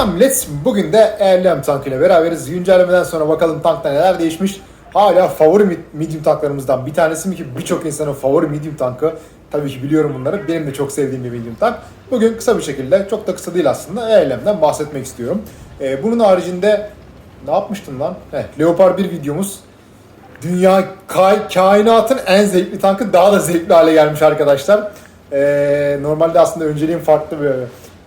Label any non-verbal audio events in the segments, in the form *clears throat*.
Selam. Bugün de Erlem tankıyla beraberiz. Güncellemeden sonra bakalım tankta neler değişmiş. Hala favori medium tanklarımızdan bir tanesi mi ki birçok insanın favori medium tankı. Tabii ki biliyorum bunları. Benim de çok sevdiğim bir medium tank. Bugün kısa bir şekilde, çok da kısa değil aslında, Erlem'den bahsetmek istiyorum. Ee, bunun haricinde ne yapmıştım lan? Heh, Leopard 1 videomuz Dünya kay, kainatın en zevkli tankı daha da zevkli hale gelmiş arkadaşlar. Ee, normalde aslında önceliğim farklı bir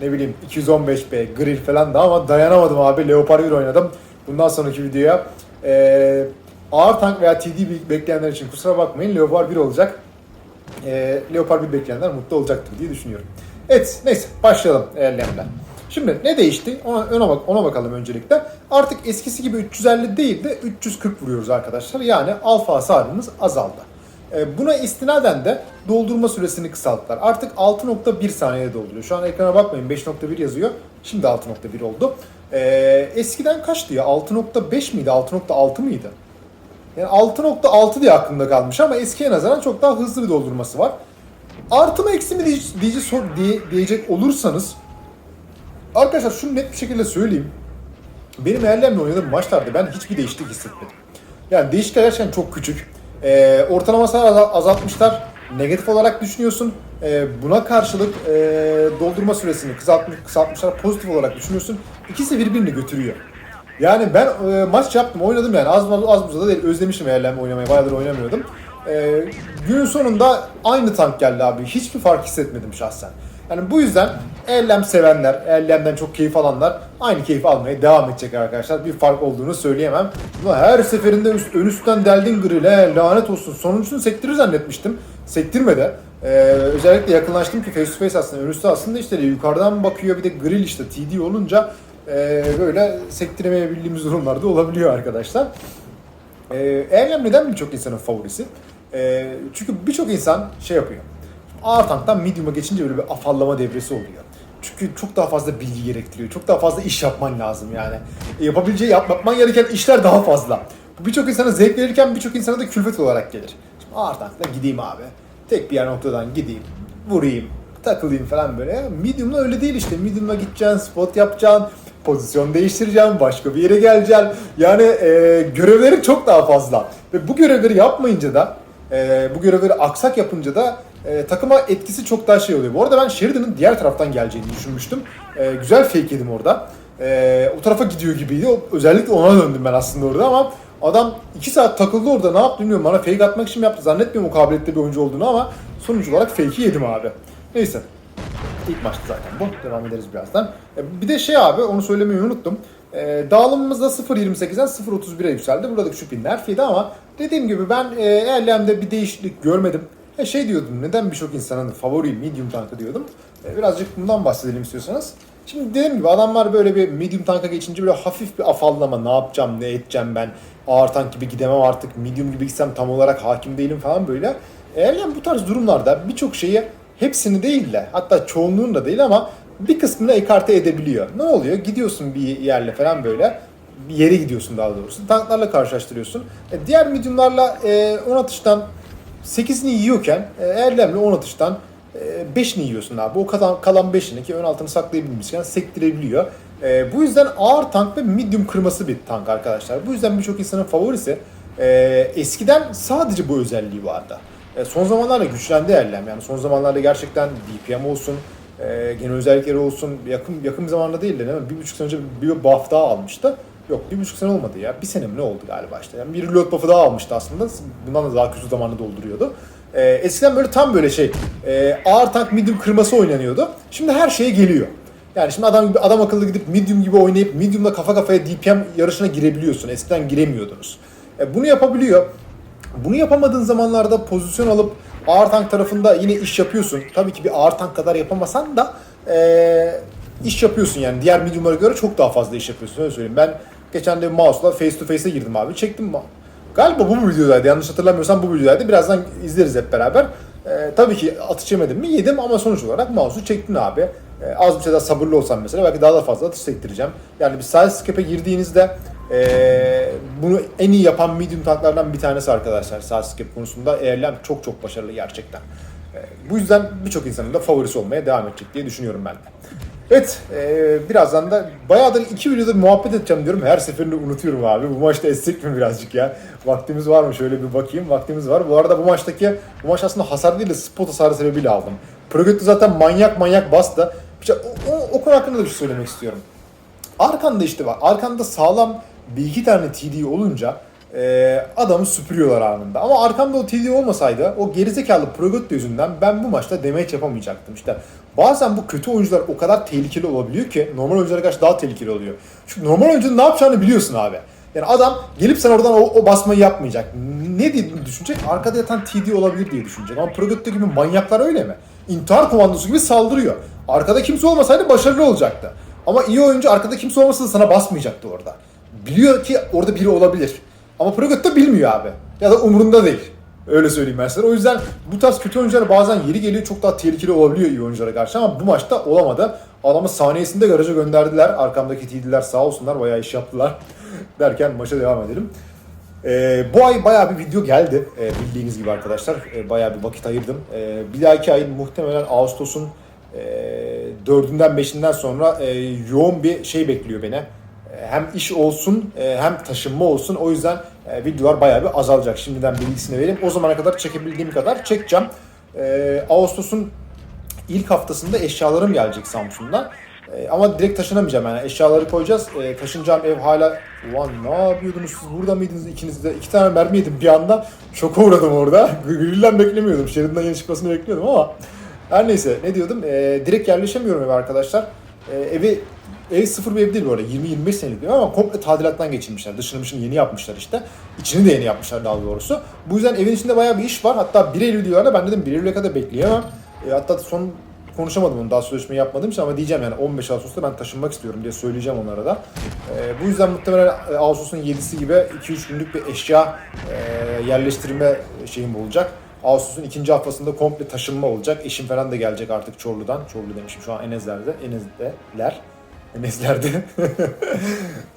ne bileyim 215B grill falan da ama dayanamadım abi Leopard 1 oynadım. Bundan sonraki videoya ee, ağır tank veya TD bekleyenler için kusura bakmayın Leopard 1 olacak. Ee, Leopard 1 bekleyenler mutlu olacaktır diye düşünüyorum. Evet neyse başlayalım Erlem'den. Şimdi ne değişti? Ona, ona, bak, ona bakalım öncelikle. Artık eskisi gibi 350 değil de 340 vuruyoruz arkadaşlar. Yani alfa hasarımız azaldı. Ee, buna istinaden de doldurma süresini kısalttılar. Artık 6.1 saniyede dolduruyor. Şu an ekrana bakmayın 5.1 yazıyor. Şimdi 6.1 oldu. Ee, eskiden kaçtı ya? 6.5 miydi? 6.6 mıydı? Yani 6.6 diye aklımda kalmış ama eskiye nazaran çok daha hızlı bir doldurması var. Artı mı eksi mi diye, diye- diyecek olursanız Arkadaşlar şunu net bir şekilde söyleyeyim. Benim Erlem'le oynadığım maçlarda ben hiçbir değişiklik hissetmedim. Yani değişiklikler gerçekten çok küçük. Ee, ortalama hasar azal- azaltmışlar. Negatif olarak düşünüyorsun. Ee, buna karşılık e, doldurma süresini kısaltmış, kısaltmışlar. Pozitif olarak düşünüyorsun. İkisi birbirini götürüyor. Yani ben e, maç yaptım, oynadım yani. Az, az buzda da değil. Özlemişim Erlem'le oynamayı. Bayağıdır oynamıyordum. Ee, günün sonunda aynı tank geldi abi. Hiçbir fark hissetmedim şahsen. Yani bu yüzden Ellem sevenler, Ellem'den çok keyif alanlar aynı keyif almaya devam edecek arkadaşlar. Bir fark olduğunu söyleyemem. Ama her seferinde üst, ön üstten deldin grille lanet olsun. Sonuncusunu sektirir zannetmiştim. Sektirmedi. Ee, özellikle yakınlaştım ki face to face aslında. Ön üstte aslında işte yukarıdan bakıyor bir de grill işte TD olunca e, böyle sektiremeyebildiğimiz durumlar da olabiliyor arkadaşlar. Ee, Erlem neden birçok insanın favorisi? Ee, çünkü birçok insan şey yapıyor. Ağır tanktan medium'a geçince böyle bir afallama devresi oluyor. Çünkü çok daha fazla bilgi gerektiriyor. Çok daha fazla iş yapman lazım yani. E, yapabileceği, yap- yapman gereken işler daha fazla. Bu birçok insana zevk verirken birçok insana da külfet olarak gelir. Şimdi ağır tankla gideyim abi. Tek bir yer noktadan gideyim. Vurayım. Takılayım falan böyle. Medium'la öyle değil işte. Medium'la gideceksin, spot yapacaksın. Pozisyon değiştireceksin, başka bir yere geleceksin. Yani e, görevleri çok daha fazla. Ve bu görevleri yapmayınca da e, bu görevleri aksak yapınca da e, takıma etkisi çok daha şey oluyor. Bu arada ben Sheridan'ın diğer taraftan geleceğini düşünmüştüm. E, güzel fake yedim orada. E, o tarafa gidiyor gibiydi. Özellikle ona döndüm ben aslında orada ama adam 2 saat takıldı orada ne yaptı bilmiyorum. Bana fake atmak için mi yaptı zannetmiyorum o kabiliyette bir oyuncu olduğunu ama sonuç olarak fake'i yedim abi. Neyse. İlk maçtı zaten bu. Devam ederiz birazdan. E, Bir de şey abi onu söylemeyi unuttum. E, dağılımımız da 0.28'den 0.31'e yükseldi. Burada küçük bir nerf yedi ama dediğim gibi ben e, Erlem'de bir değişiklik görmedim. E, şey diyordum neden birçok insanın favori medium tankı diyordum. E, birazcık bundan bahsedelim istiyorsanız. Şimdi dediğim gibi adamlar böyle bir medium tanka geçince böyle hafif bir afallama ne yapacağım ne edeceğim ben ağır tank gibi gidemem artık medium gibi gitsem tam olarak hakim değilim falan böyle. Erlem bu tarz durumlarda birçok şeyi hepsini değil de hatta çoğunluğunu da değil ama bir kısmını ekarte edebiliyor. Ne oluyor? Gidiyorsun bir yerle falan böyle bir yere gidiyorsun daha doğrusu. Tanklarla karşılaştırıyorsun. E, diğer mediumlarla e, 10 atıştan 8'ini yiyorken e, Erlem'le 10 atıştan e, 5'ini yiyorsun abi. O kalan, kalan 5'ini ki ön altını saklayabilmişken sektirebiliyor. E, bu yüzden ağır tank ve medium kırması bir tank arkadaşlar. Bu yüzden birçok insanın favorisi. E, eskiden sadece bu özelliği vardı. E, son zamanlarda güçlendi Erlem. Yani son zamanlarda gerçekten DPM olsun, e, genel özellikleri olsun yakın yakın bir zamanda değil de değil mi? Bir buçuk sene önce bir buff daha almıştı. Yok bir buçuk sene olmadı ya. Bir sene mi ne oldu galiba işte. Yani bir reload buff'ı daha almıştı aslında. Bundan da daha kötü zamanı dolduruyordu. E, eskiden böyle tam böyle şey e, ağır tank medium kırması oynanıyordu. Şimdi her şeye geliyor. Yani şimdi adam adam akıllı gidip medium gibi oynayıp medium'la kafa kafaya DPM yarışına girebiliyorsun. Eskiden giremiyordunuz. E, bunu yapabiliyor. Bunu yapamadığın zamanlarda pozisyon alıp ağır tank tarafında yine iş yapıyorsun. Tabii ki bir ağır tank kadar yapamasan da eee, iş yapıyorsun yani. Diğer mediumlara göre çok daha fazla iş yapıyorsun. Öyle söyleyeyim. Ben geçen de mouse'la face to face'e girdim abi. Çektim mi? Galiba bu videodaydı. Yanlış hatırlamıyorsam bu videodaydı. Birazdan izleriz hep beraber. Eee, tabii ki atış yemedim mi? Yedim ama sonuç olarak mouse'u çektin abi. Eee, az bir şey daha sabırlı olsam mesela belki daha da fazla atış sektireceğim. Yani bir side scape'e girdiğinizde ee, bunu en iyi yapan medium tanklardan bir tanesi arkadaşlar side scape konusunda. Erlem çok çok başarılı gerçekten. Ee, bu yüzden birçok insanın da favorisi olmaya devam edecek diye düşünüyorum ben de. Evet, e, birazdan da bayağıdır iki videoda muhabbet edeceğim diyorum. Her seferinde unutuyorum abi. Bu maçta etsek mi birazcık ya? Vaktimiz var mı? Şöyle bir bakayım. Vaktimiz var. Bu arada bu maçtaki, bu maç aslında hasar değil de spot hasarı sebebiyle aldım. Progetto zaten manyak manyak bastı. Şey- o, o, o konu hakkında da bir şey söylemek istiyorum. Arkanda işte var. Arkanda sağlam bir iki tane TD olunca e, adamı süpürüyorlar anında. Ama arkamda o TD olmasaydı o gerizekalı Progetto yüzünden ben bu maçta damage yapamayacaktım. İşte bazen bu kötü oyuncular o kadar tehlikeli olabiliyor ki normal oyunculara karşı daha tehlikeli oluyor. Çünkü normal oyuncunun ne yapacağını biliyorsun abi. Yani adam gelip sen oradan o, o basmayı yapmayacak. Ne diye düşünecek? Arkada yatan TD olabilir diye düşünecek. Ama Progetto gibi manyaklar öyle mi? İntihar komandosu gibi saldırıyor. Arkada kimse olmasaydı başarılı olacaktı. Ama iyi oyuncu arkada kimse olmasa da sana basmayacaktı orada. Biliyor ki orada biri olabilir. Ama Progetto bilmiyor abi. Ya da umurunda değil. Öyle söyleyeyim ben size. O yüzden bu tarz kötü oyuncular bazen yeri geliyor çok daha tehlikeli olabiliyor iyi oyunculara karşı ama bu maçta olamadı. Adamı saniyesinde garaja gönderdiler. Arkamdaki TD'ler sağ olsunlar bayağı iş yaptılar. *laughs* Derken maça devam edelim. Ee, bu ay bayağı bir video geldi ee, bildiğiniz gibi arkadaşlar. Ee, bayağı bir vakit ayırdım. Ee, bir dahaki ayın muhtemelen Ağustos'un e, dördünden beşinden sonra e, yoğun bir şey bekliyor beni. E, hem iş olsun hem taşınma olsun. O yüzden e, videolar bayağı bir azalacak. Şimdiden bilgisini vereyim. O zamana kadar çekebildiğim kadar çekeceğim. E, Ağustos'un ilk haftasında eşyalarım gelecek Samsun'dan. E, ama direkt taşınamayacağım yani eşyaları koyacağız. E, taşınacağım ev hala... Ulan ne yapıyordunuz siz burada mıydınız ikiniz de? İki tane mermi yedim bir anda. Şoka uğradım orada. *laughs* Grillen beklemiyordum. Şeridinden yeni çıkmasını bekliyordum ama... Her neyse ne diyordum? E, direkt yerleşemiyorum eve arkadaşlar. E, evi Ev sıfır bir ev değil bu arada. 20-25 senelik bir ama komple tadilattan geçirmişler. Dışını dışını yeni yapmışlar işte. İçini de yeni yapmışlar daha doğrusu. Bu yüzden evin içinde bayağı bir iş var. Hatta 1 Eylül diyorlar ben dedim 1 Eylül'e kadar bekleyemem. E, hatta son konuşamadım onu daha sözleşmeyi yapmadığım için ama diyeceğim yani 15 Ağustos'ta ben taşınmak istiyorum diye söyleyeceğim onlara da. E, bu yüzden muhtemelen e, Ağustos'un 7'si gibi 2-3 günlük bir eşya e, yerleştirme şeyim olacak. Ağustos'un ikinci haftasında komple taşınma olacak. Eşim falan da gelecek artık Çorlu'dan. Çorlu demişim şu an Enezler'de. Enez'deler. Enezler'de. *laughs*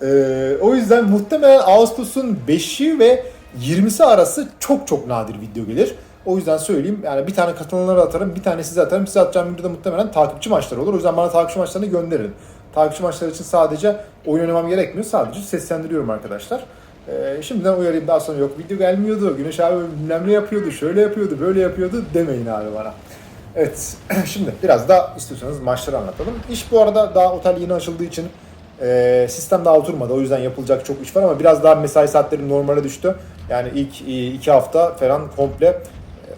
Ee, o yüzden muhtemelen Ağustos'un 5'i ve 20'si arası çok çok nadir video gelir. O yüzden söyleyeyim yani bir tane katılanlara atarım, bir tane size atarım. Size atacağım videoda muhtemelen takipçi maçları olur. O yüzden bana takipçi maçlarını gönderin. Takipçi maçları için sadece oyun oynamam gerekmiyor. Sadece seslendiriyorum arkadaşlar. Ee, şimdiden uyarayım daha sonra yok video gelmiyordu. Güneş abi bilmem ne yapıyordu, şöyle yapıyordu, böyle yapıyordu demeyin abi bana. Evet, *clears throat* şimdi biraz da istiyorsanız maçları anlatalım. İş bu arada daha otel yeni açıldığı için e, sistem daha oturmadı. O yüzden yapılacak çok iş var ama biraz daha mesai saatleri normale düştü. Yani ilk e, iki hafta falan komple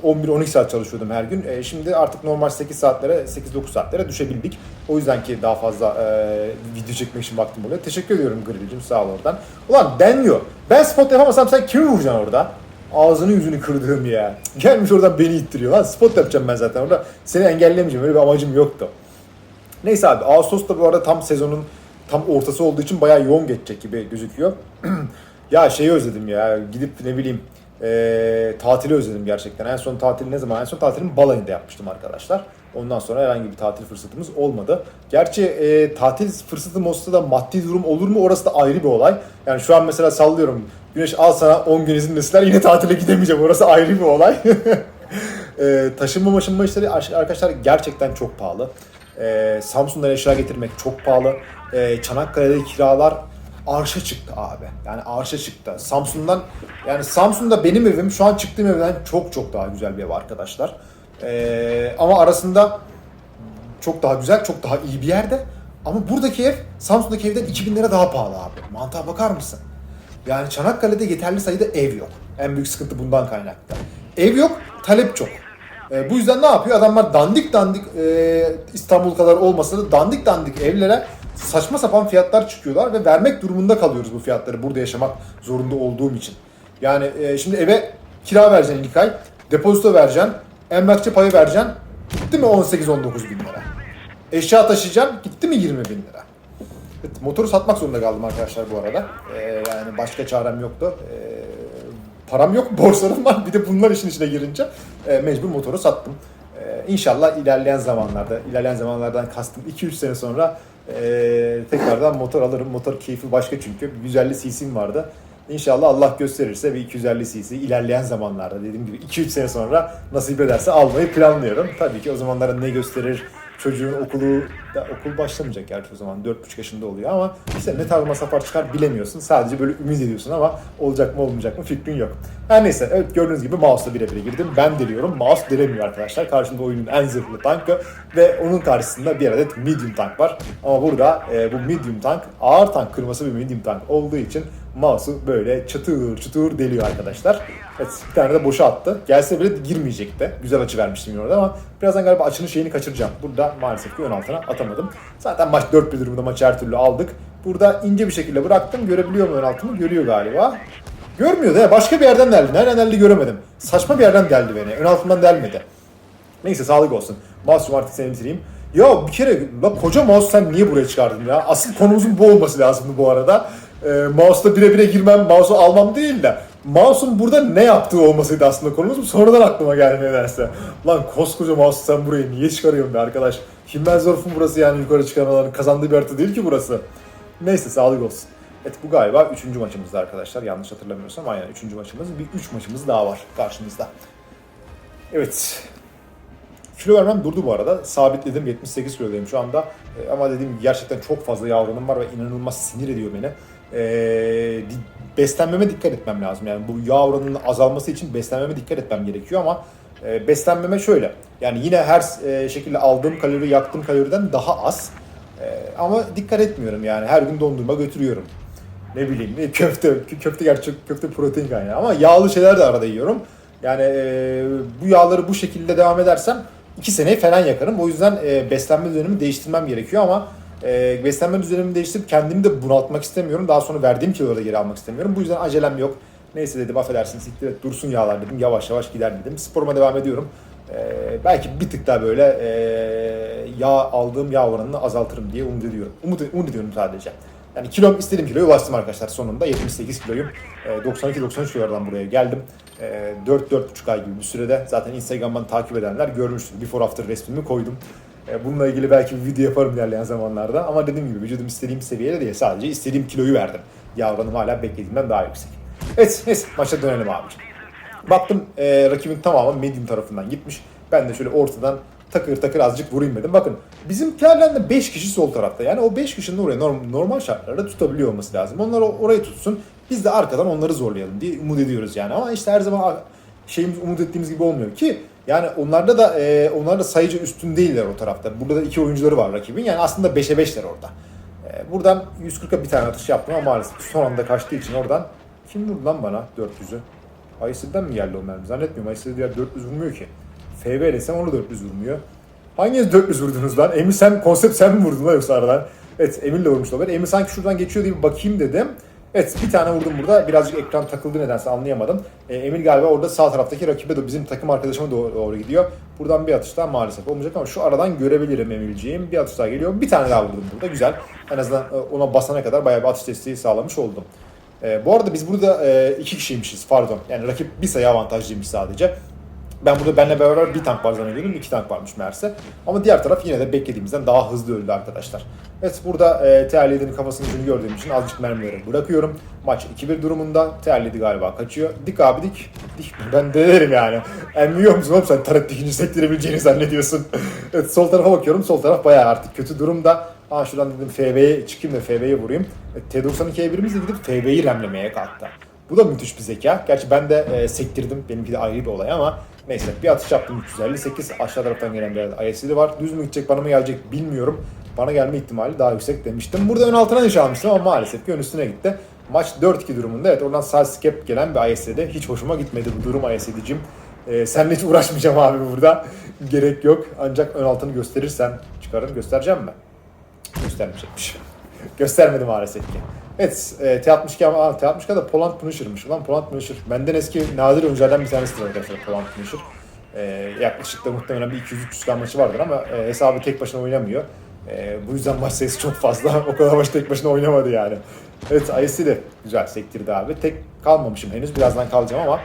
11-12 saat çalışıyordum her gün. E, şimdi artık normal 8 saatlere, 8-9 saatlere düşebildik. O yüzden ki daha fazla e, video çekmek için vaktim oluyor. Teşekkür ediyorum Grill'cim sağ ol oradan. Ulan deniyor. Ben spot yapamasam sen kimi vuracaksın orada? Ağzını yüzünü kırdığım ya. Gelmiş oradan beni ittiriyor. Lan spot yapacağım ben zaten orada. Seni engellemeyeceğim. Öyle bir amacım yoktu. Neyse abi Ağustos da bu arada tam sezonun tam ortası olduğu için bayağı yoğun geçecek gibi gözüküyor. *clears throat* ya şeyi özledim ya. Gidip ne bileyim eee tatili özledim gerçekten. En son tatil ne zaman? En son tatilimi balayında yapmıştım arkadaşlar. Ondan sonra herhangi bir tatil fırsatımız olmadı. Gerçi eee, tatil fırsatım olsa da maddi durum olur mu orası da ayrı bir olay. Yani şu an mesela sallıyorum. Güneş al sana 10 gün izin deseler yine tatile gidemeyeceğim. Orası ayrı bir olay. Eee *laughs* taşınma maşınma işleri arkadaşlar gerçekten çok pahalı. Eee Samsun'dan eşya getirmek çok pahalı. Eee Çanakkale'de kiralar arşa çıktı abi. Yani arşa çıktı. Samsun'dan yani Samsun'da benim evim şu an çıktığım evden çok çok daha güzel bir ev arkadaşlar. Eee, ama arasında çok daha güzel, çok daha iyi bir yerde. Ama buradaki ev Samsun'daki evden 2000 lira daha pahalı abi. Mantığa bakar mısın? Yani Çanakkale'de yeterli sayıda ev yok. En büyük sıkıntı bundan kaynaklı. Ev yok, talep çok. E, bu yüzden ne yapıyor? Adamlar dandik dandik e, İstanbul kadar olmasa da dandik dandik evlere saçma sapan fiyatlar çıkıyorlar ve vermek durumunda kalıyoruz bu fiyatları burada yaşamak zorunda olduğum için. Yani e, şimdi eve kira vereceksin ilk ay, depozito vereceksin, emlakçı payı vereceksin. Gitti mi 18-19 bin lira? Eşya taşıyacaksın, gitti mi 20 bin lira? Evet, motoru satmak zorunda kaldım arkadaşlar bu arada. Ee, yani başka çarem yoktu. Ee, param yok, *laughs* borçlarım var. Bir de bunlar işin içine girince e, mecbur motoru sattım. Ee, inşallah ilerleyen zamanlarda, ilerleyen zamanlardan kastım 2-3 sene sonra e, tekrardan motor alırım. Motor keyfi başka çünkü. Bir 150 cc'm vardı. İnşallah Allah gösterirse bir 250 cc ilerleyen zamanlarda dediğim gibi 2-3 sene sonra nasip ederse almayı planlıyorum. Tabii ki o zamanlara ne gösterir, çocuğun okulu da, okul başlamayacak gerçi o zaman 4,5 yaşında oluyor ama işte ne tarz masraflar çıkar bilemiyorsun. Sadece böyle ümit ediyorsun ama olacak mı olmayacak mı fikrin yok. Her neyse evet gördüğünüz gibi mouse'la birebire girdim. Ben deliyorum. Mouse delemiyor arkadaşlar. Karşımda oyunun en zırhlı tankı ve onun karşısında bir adet medium tank var. Ama burada e, bu medium tank ağır tank kırması bir medium tank olduğu için mouse'u böyle çıtır çıtır deliyor arkadaşlar. Evet bir tane de boşa attı. Gelse bile girmeyecekti. Güzel açı vermiştim orada ama birazdan galiba açının şeyini kaçıracağım. Burada maalesef ki ön altına atamadım. Zaten maç 4 bir durumda maçı her türlü aldık. Burada ince bir şekilde bıraktım. Görebiliyor mu ön altımı? Görüyor galiba. Görmüyordu ya. Başka bir yerden deldi. Nereden deldi göremedim. Saçma bir yerden deldi beni. Ön altından delmedi. Neyse sağlık olsun. Mouse'um artık seni bitireyim. Ya bir kere la koca mouse sen niye buraya çıkardın ya? Asıl konumuzun bu olması lazımdı bu arada. Ee, mouse'la bire bire girmem, mouse'u almam değil de mouse'un burada ne yaptığı olmasıydı aslında konumuz. Sonradan aklıma geldi nedense. Lan koskoca mouse sen burayı niye çıkarıyorsun be arkadaş? Himmelsdorf'un burası yani yukarı çıkarmaların kazandığı bir harita değil ki burası. Neyse sağlık olsun. Evet bu galiba üçüncü maçımızda arkadaşlar. Yanlış hatırlamıyorsam aynen üçüncü maçımız. Bir üç maçımız daha var karşımızda. Evet. Kilo vermem durdu bu arada. Sabitledim 78 kilodayım şu anda. E, ama dediğim gibi gerçekten çok fazla yavrunum var ve inanılmaz sinir ediyor beni. E, beslenmeme dikkat etmem lazım. Yani bu yağ oranının azalması için beslenmeme dikkat etmem gerekiyor ama e, beslenmeme şöyle. Yani yine her e, şekilde aldığım kalori yaktığım kaloriden daha az. E, ama dikkat etmiyorum yani. Her gün dondurma götürüyorum. Ne bileyim köfte, köfte gerçi köfte protein kaynağı ama yağlı şeyler de arada yiyorum. Yani e, bu yağları bu şekilde devam edersem 2 seneyi falan yakarım. O yüzden e, beslenme düzenimi değiştirmem gerekiyor ama e, beslenme düzenimi değiştirip kendimi de bunaltmak istemiyorum. Daha sonra verdiğim kiloları da geri almak istemiyorum. Bu yüzden acelem yok. Neyse dedim affedersin siktir et dursun yağlar dedim. Yavaş yavaş gider dedim. Sporuma devam ediyorum. E, belki bir tık daha böyle e, yağ aldığım yağ oranını azaltırım diye umut ediyorum. Umut, umut ediyorum sadece. Yani kilom istediğim kiloya ulaştım arkadaşlar sonunda. 78 kiloyum. E, 92-93 kilolardan buraya geldim. E, 4-4,5 ay gibi bir sürede. Zaten Instagram'dan takip edenler görmüştür. Before after resmimi koydum. E, Bununla ilgili belki bir video yaparım ilerleyen zamanlarda. Ama dediğim gibi vücudum istediğim seviyede değil. Sadece istediğim kiloyu verdim. Yağ oranım hala beklediğimden daha yüksek. Evet neyse maça dönelim abiciğim. Baktım e, rakibin tamamı medium tarafından gitmiş. Ben de şöyle ortadan takır takır azıcık vurayım dedim. Bakın bizimkilerden de 5 kişi sol tarafta. Yani o 5 kişinin oraya norm- normal şartlarda tutabiliyor olması lazım. Onlar orayı tutsun. Biz de arkadan onları zorlayalım diye umut ediyoruz yani. Ama işte her zaman şeyimiz umut ettiğimiz gibi olmuyor ki. Yani onlarda da e, onlar da sayıca üstün değiller o tarafta. Burada da iki oyuncuları var rakibin. Yani aslında 5'e 5'ler orada. E, buradan 140'a bir tane atış yaptım ama maalesef son anda kaçtığı için oradan kim vurdu lan bana 400'ü? Aysil'den mi geldi o mermi? Zannetmiyorum. Aysil diğer 400 vurmuyor ki. FB desem onu 400 vurmuyor. Hanginiz 400 vurdunuz lan? Emir sen konsept sen mi vurdun lan yoksa aradan? Evet Emir'le vurmuş olabilir. Emir sanki şuradan geçiyor diye bir bakayım dedim. Evet bir tane vurdum burada. Birazcık ekran takıldı nedense anlayamadım. E, Emir galiba orada sağ taraftaki rakibe de bizim takım arkadaşıma doğru, doğru gidiyor. Buradan bir atış daha maalesef olmayacak ama şu aradan görebilirim Emir'ciğim. Bir atış daha geliyor. Bir tane daha vurdum burada. Güzel. En azından e, ona basana kadar bayağı bir atış desteği sağlamış oldum. E, bu arada biz burada e, iki kişiymişiz pardon. Yani rakip bir sayı avantajlıymış sadece. Ben burada benle beraber bir tank var zannediyordum. iki tank varmış meğerse. Ama diğer taraf yine de beklediğimizden daha hızlı öldü arkadaşlar. Evet burada e, TR7'nin kafasının ucunu gördüğüm için azıcık mermileri bırakıyorum. Maç 2-1 durumunda. TR7 galiba kaçıyor. Dik abi dik. Dik ben de derim yani. Emmiyor musun oğlum sen taret dikinci sektirebileceğini zannediyorsun. *laughs* evet sol tarafa bakıyorum. Sol taraf bayağı artık kötü durumda. Aa şuradan dedim FB'ye çıkayım da FB'ye vurayım. E, T92 E1'imiz de gidip FB'yi remlemeye kalktı. Bu da müthiş bir zeka. Gerçi ben de e, sektirdim. Benimki de ayrı bir olay ama neyse bir atış yaptım 358. Aşağı taraftan gelen bir IS'li var. Düz mü gidecek bana mı gelecek bilmiyorum. Bana gelme ihtimali daha yüksek demiştim. Burada ön altına nişan almıştım ama maalesef ki ön üstüne gitti. Maç 4-2 durumunda. Evet oradan sağ skip gelen bir IS'de hiç hoşuma gitmedi bu durum IS'dicim. Ee, seninle hiç uğraşmayacağım abi burada. *laughs* Gerek yok. Ancak ön altını gösterirsen çıkarım. Göstereceğim mi? Göstermeyecekmiş. *laughs* Göstermedi maalesef ki. Evet, e, T62 ama aa, T62 da Poland Punisher'mış. Ulan Poland Punisher. Benden eski nadir oyunculardan bir tanesidir arkadaşlar Poland Punisher. E, yaklaşık da muhtemelen bir 200-300 tane maçı vardır ama e, hesabı tek başına oynamıyor. E, bu yüzden maç sayısı çok fazla. *laughs* o kadar maç tek başına oynamadı yani. Evet, IS'i güzel sektirdi abi. Tek kalmamışım henüz. Birazdan kalacağım ama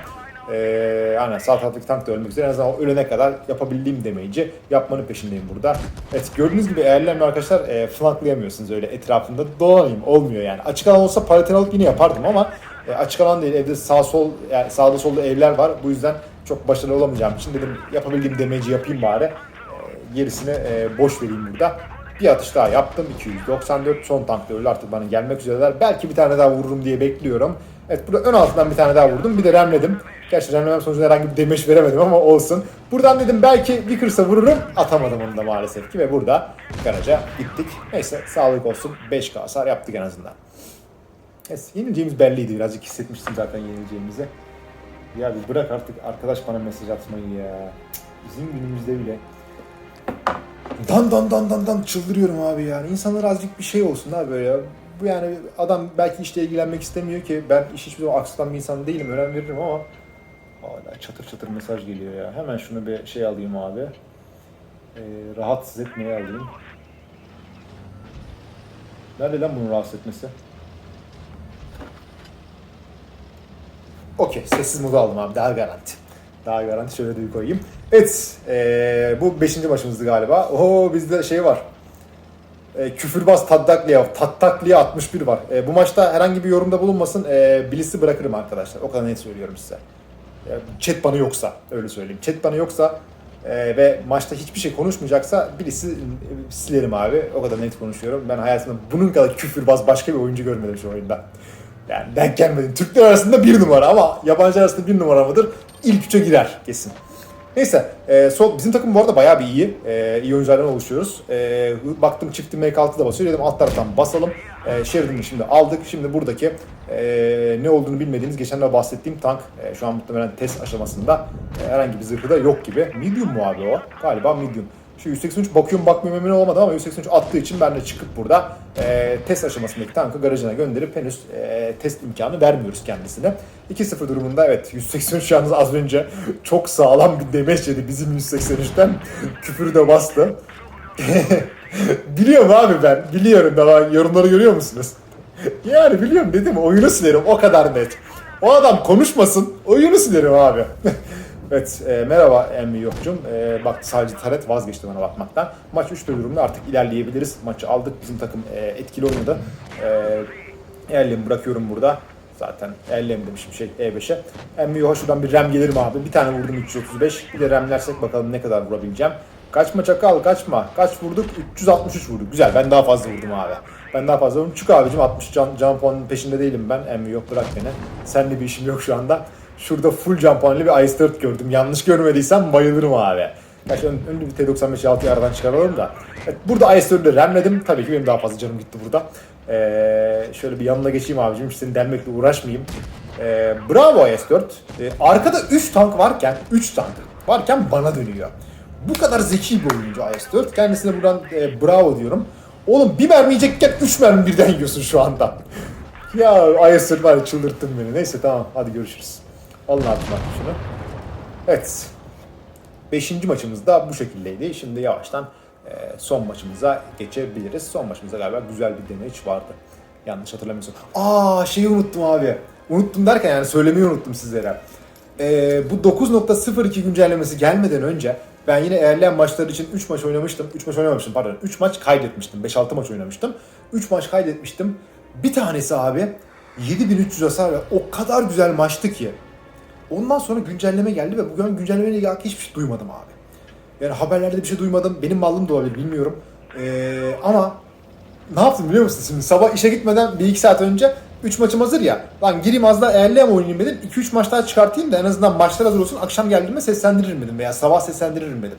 ee, aynen sağ taraftaki tank da ölmek üzere. En azından ölene kadar yapabildiğim demeyici yapmanın peşindeyim burada. Evet gördüğünüz gibi eğerlerini arkadaşlar e, flanklayamıyorsunuz öyle etrafında dolanayım olmuyor yani. Açık alan olsa paletten alıp yine yapardım ama e, açık alan değil evde sağ sol yani sağda solda evler var. Bu yüzden çok başarılı olamayacağım için dedim yapabildiğim demeyici yapayım bari. E, gerisini e, boş vereyim burada. Bir atış daha yaptım. 294 son tankta öyle artık bana gelmek üzereler. Belki bir tane daha vururum diye bekliyorum. Evet burada ön altından bir tane daha vurdum. Bir de remledim. Gerçi remlemem sonucunda herhangi bir demeç veremedim ama olsun. Buradan dedim belki Vickers'a vururum. Atamadım onu da maalesef ki ve burada garaja gittik. Neyse sağlık olsun. 5K hasar yaptık en azından. Evet, yenileceğimiz belliydi. Birazcık hissetmiştim zaten yenileceğimizi. Ya bir bırak artık arkadaş bana mesaj atmayı ya. Bizim günümüzde bile. Dan dan dan dan dan çıldırıyorum abi yani. İnsanlar azıcık bir şey olsun abi böyle ya. Bu yani adam belki işle ilgilenmek istemiyor ki. Ben iş hiçbir zaman aksatan bir insan değilim. Önem veririm ama hala çatır çatır mesaj geliyor ya. Hemen şunu bir şey alayım abi. Ee, rahatsız etmeye alayım. Nerede lan bunu rahatsız etmesi? Okey, sessiz modu aldım abi. Daha garanti. Daha garanti şöyle de bir koyayım. Evet, eee, bu 5. maçımızdı galiba. Oho bizde şey var. E, küfürbaz Taddakli'ye, Tattakli'ye 61 var. E, bu maçta herhangi bir yorumda bulunmasın. E, Blitz'i bırakırım arkadaşlar. O kadar net söylüyorum size. E, chat bana yoksa, öyle söyleyeyim. Chat bana yoksa e, ve maçta hiçbir şey konuşmayacaksa Blitz'i e, silerim abi. O kadar net konuşuyorum. Ben hayatımda bunun kadar küfürbaz başka bir oyuncu görmedim şu oyunda. Yani denk gelmedi. Türkler arasında bir numara ama yabancı arasında bir numara mıdır? İlk üçe girer kesin. Neyse, e, sol, bizim takım bu arada bayağı bir iyi. E, iyi oyunculardan oluşuyoruz. E, baktım çifti make da basıyor. Dedim alt taraftan basalım. E, Sheridan'ı şimdi aldık. Şimdi buradaki e, ne olduğunu bilmediğiniz, geçen de bahsettiğim tank e, şu an muhtemelen test aşamasında e, herhangi bir zırhı da yok gibi. Medium mu abi o? Galiba medium. Şu 183 bakıyorum bakmıyorum emin olmadım ama 183 attığı için ben de çıkıp burada e, test aşamasındaki tankı garajına gönderip henüz e, test imkanı vermiyoruz kendisine. 2-0 durumunda evet 183 yalnız az önce çok sağlam bir demeç yedi bizim 183'ten. *laughs* Küfürü de bastı. *laughs* Biliyorum abi ben. Biliyorum da yorumları görüyor musunuz? *laughs* yani biliyorum dedim oyunu silerim o kadar net. O adam konuşmasın oyunu silerim abi. Evet e, merhaba Emmi Yokcum. E, bak sadece Taret vazgeçti bana bakmaktan. Maç 3 durumda artık ilerleyebiliriz. Maçı aldık bizim takım e, etkili oynadı. E, Erlem bırakıyorum burada. Zaten Erlem demişim şey E5'e. Emmi Yok'a şuradan bir rem gelir mi abi? Bir tane vurdum 335. Bir de remlersek bakalım ne kadar vurabileceğim. Kaçma çakal kaçma. Kaç vurduk? 363 vurduk. Güzel ben daha fazla vurdum abi. Ben daha fazla vurdum. Çık abicim 60 can, can puanının peşinde değilim ben. Emmi yok bırak beni. Seninle bir işim yok şu anda. Şurada full can puanlı bir Ice 4 gördüm. Yanlış görmediysem bayılırım abi. Gerçi ön, bir T95 6'yı aradan çıkaralım da. Evet, burada Ice 4'ü remledim. Tabii ki benim daha fazla canım gitti burada. Ee, şöyle bir yanına geçeyim abicim. Hiç seni denmekle uğraşmayayım. Ee, bravo S4. Ee, arkada 3 tank varken, 3 tank varken bana dönüyor. Bu kadar zeki bir oyuncu IS-4. Kendisine buradan e, bravo diyorum. Oğlum bir mermi yiyecekken 3 mermi birden yiyorsun şu anda. *laughs* ya IS-4 var ya çıldırttın beni. Neyse tamam hadi görüşürüz. Alın altına şunu. Evet. Beşinci maçımız da bu şekildeydi. Şimdi yavaştan e, son maçımıza geçebiliriz. Son maçımızda galiba güzel bir deneç vardı. Yanlış hatırlamıyorsam. Aa şeyi unuttum abi. Unuttum derken yani söylemeyi unuttum sizlere. Ee, bu 9.02 güncellemesi gelmeden önce ben yine eğerleyen maçları için 3 maç oynamıştım. 3 maç oynamamıştım pardon. 3 maç kaydetmiştim. 5-6 maç oynamıştım. 3 maç kaydetmiştim. Bir tanesi abi 7300 hasar ve o kadar güzel maçtı ki. Ondan sonra güncelleme geldi ve bugün güncellemeyle ilgili hiçbir şey duymadım abi. Yani haberlerde bir şey duymadım. Benim mallım da olabilir bilmiyorum. Ee, ama ne yaptım biliyor musun? Şimdi sabah işe gitmeden 1-2 saat önce 3 maçım hazır ya. Lan gireyim az daha eğerleyem oynayayım dedim. 2-3 maç daha çıkartayım da en azından maçlar hazır olsun. Akşam geldiğimde seslendiririm dedim veya sabah seslendiririm dedim.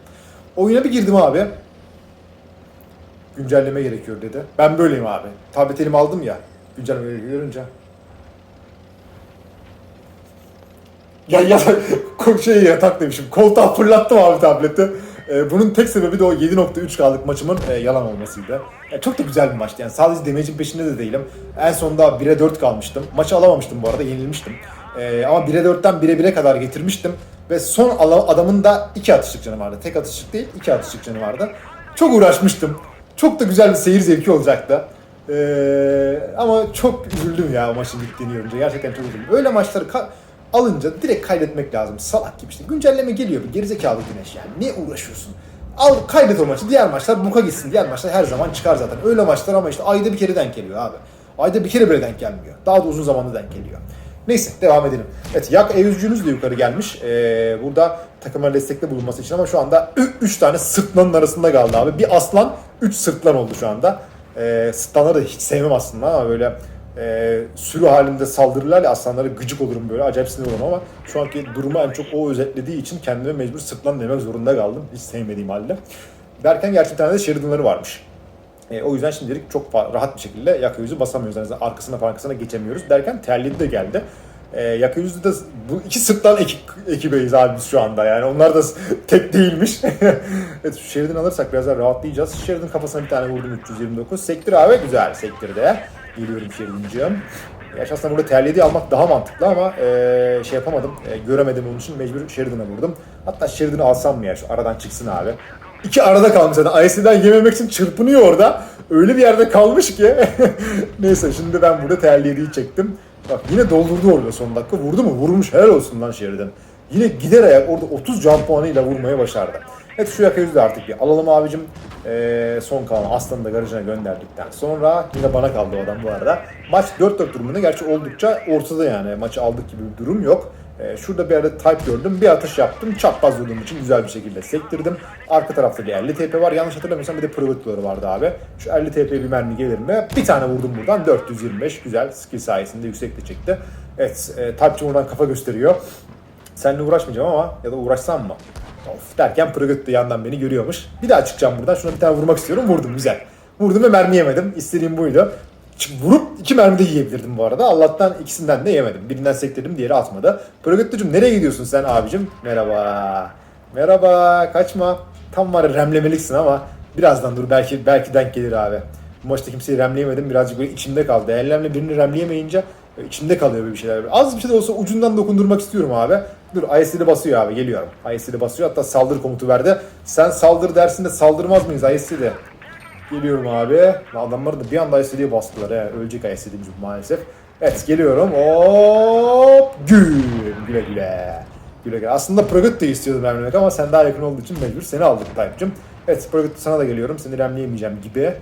Oyuna bir girdim abi. Güncelleme gerekiyor dedi. Ben böyleyim abi. Tablet elime aldım ya. Güncelleme görünce. Ya ya *laughs* şey yatak demişim. Koltuğa fırlattım abi tableti. Ee, bunun tek sebebi de o 7.3 kaldık maçımın e, yalan olmasıydı. Ya çok da güzel bir maçtı yani sadece damage'in peşinde de değilim. En sonunda 1'e 4 kalmıştım. Maçı alamamıştım bu arada yenilmiştim. Ee, ama 1'e 4'ten 1'e 1'e kadar getirmiştim. Ve son adamın da 2 atışlık canı vardı. Tek atışlık değil 2 atışlık canı vardı. Çok uğraşmıştım. Çok da güzel bir seyir zevki olacaktı. Ee, ama çok üzüldüm ya o maçın bittiğini görünce. Gerçekten çok üzüldüm. Öyle maçları alınca direkt kaydetmek lazım. Salak gibi işte. Güncelleme geliyor bir gerizekalı güneş yani. Niye uğraşıyorsun? Al kaydet o maçı. Diğer maçlar buka gitsin. Diğer maçlar her zaman çıkar zaten. Öyle maçlar ama işte ayda bir kere denk geliyor abi. Ayda bir kere bile denk gelmiyor. Daha da uzun zamanda denk geliyor. Neyse devam edelim. Evet yak E100'cünüz de yukarı gelmiş. Ee, burada takımlara destekte bulunması için ama şu anda 3 tane sırtlanın arasında kaldı abi. Bir aslan 3 sırtlan oldu şu anda. Ee, sırtlanları da hiç sevmem aslında ama böyle e, sürü halinde saldırırlar ya aslanlara gıcık olurum böyle acayip sinir olurum ama şu anki durumu en çok o özetlediği için kendime mecbur sırtlan demek zorunda kaldım. Hiç sevmediğim halde. Derken gerçi bir tane de Sheridan'ları varmış. E, o yüzden şimdilik çok rahat bir şekilde yaka yüzü basamıyoruz. Yani arkasına falan arkasına geçemiyoruz. Derken terledi de geldi. E, yaka yüzü de bu iki sırtlan ekip, ekibeyiz abi biz şu anda. Yani onlar da *laughs* tek değilmiş. *laughs* evet Sheridan alırsak biraz daha rahatlayacağız. Sheridan kafasına bir tane vurdum 329. Sektir abi güzel sektirde. Geliyorum. Gerçi aslında burada terlediği almak daha mantıklı ama e, şey yapamadım. E, göremedim onun için mecbur Sheridan'a vurdum. Hatta Sheridan'ı alsam mı ya şu aradan çıksın abi. İki arada kalmış zaten. IS'den yememek için çırpınıyor orada. Öyle bir yerde kalmış ki. *laughs* Neyse şimdi ben burada terlediği çektim. Bak yine doldurdu orada son dakika. Vurdu mu? Vurmuş. Helal olsun lan Sheridan. Yine gider ayak orada 30 can puanıyla vurmaya başardı. Evet şu yaka yüzü de artık bir alalım abicim. Ee, son kalan Aslan'ı da garajına gönderdikten sonra yine bana kaldı o adam bu arada. Maç 4-4 durumunda gerçi oldukça ortada yani. Maçı aldık gibi bir durum yok. Ee, şurada bir yerde type gördüm. Bir atış yaptım. Çapraz vurduğum için güzel bir şekilde sektirdim. Arka tarafta bir 50 TP var. Yanlış hatırlamıyorsam bir de pırılıkları vardı abi. Şu 50 TP bir mermi gelir mi? Bir tane vurdum buradan. 425. Güzel. Skill sayesinde yüksek de çekti. Evet. E, type'cım oradan kafa gösteriyor. Seninle uğraşmayacağım ama ya da uğraşsam mı? Of derken Pırgıt da yandan beni görüyormuş. Bir daha çıkacağım buradan. Şuna bir tane vurmak istiyorum. Vurdum güzel. Vurdum ve mermi yemedim. İstediğim buydu. Vurup iki mermi de yiyebilirdim bu arada. Allah'tan ikisinden de yemedim. Birinden sektirdim, diğeri atmadı. Pırgıtlıcım nereye gidiyorsun sen abicim? Merhaba. Merhaba. Kaçma. Tam var remlemeliksin ama birazdan dur. Belki belki denk gelir abi. Bu maçta kimseyi remleyemedim. Birazcık böyle içimde kaldı. Ellemle birini remleyemeyince içimde kalıyor böyle bir şeyler. Az bir şey de olsa ucundan dokundurmak istiyorum abi. Dur IS'li basıyor abi geliyorum. IS'li basıyor hatta saldır komutu verdi. Sen saldır dersin de saldırmaz mıyız IS'li? Geliyorum abi. Lan Adamlar da bir anda IS'liye bastılar he. Ölecek IS'limiz maalesef. Evet geliyorum. Hop! Gül! Güle güle. Güle güle. Aslında Pragut da istiyordum vermemek ama sen daha yakın olduğu için mecbur seni aldık Tayyip'cim. Evet Pragut sana da geliyorum. Seni remleyemeyeceğim gibi.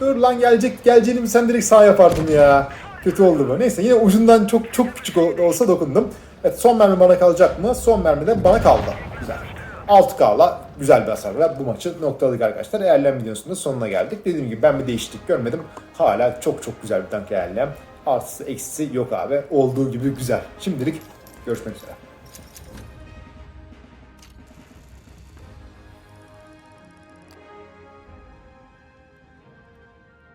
Dur lan gelecek geleceğini sen direkt sağ yapardın ya. Kötü oldu bu. Neyse yine ucundan çok çok küçük ol- olsa dokundum. Evet son mermi bana kalacak mı? Son mermi de bana kaldı. Güzel. 6K'la güzel bir hasarla bu maçı noktaladık arkadaşlar. Eğerlem videosunun da sonuna geldik. Dediğim gibi ben bir değişiklik görmedim. Hala çok çok güzel bir tank eğerlem. Artısı eksisi yok abi. Olduğu gibi güzel. Şimdilik görüşmek üzere.